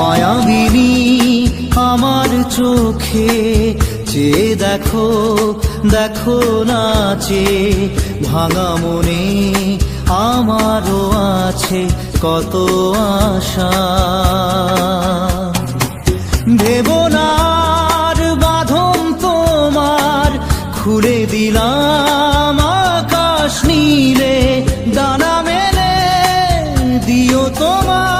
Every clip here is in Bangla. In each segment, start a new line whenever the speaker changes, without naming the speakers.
মায়াবিনী আমার চোখে চেয়ে দেখো দেখো নাচে, ভাঙা মনে আমারও আছে কত আশা। ভেবনার বাঁধন তোমার খুলে দিলাম আকাশ নীলে, দানা মেলে দিও তোমার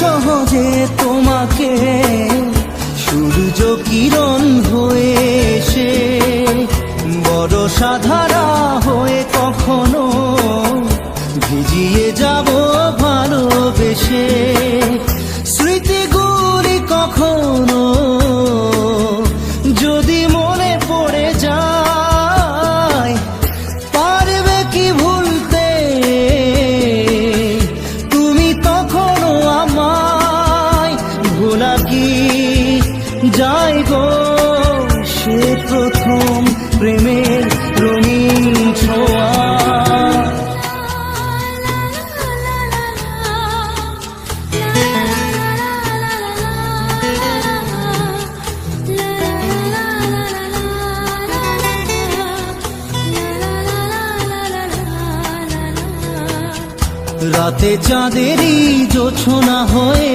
সহজে তোমাকে সূর্য কিরণ হয়ে সে বড় সাধারা সে প্রথম প্রেমের রঙিন ছোঁয়া। রাতে চাঁদেরই জোছনা হয়ে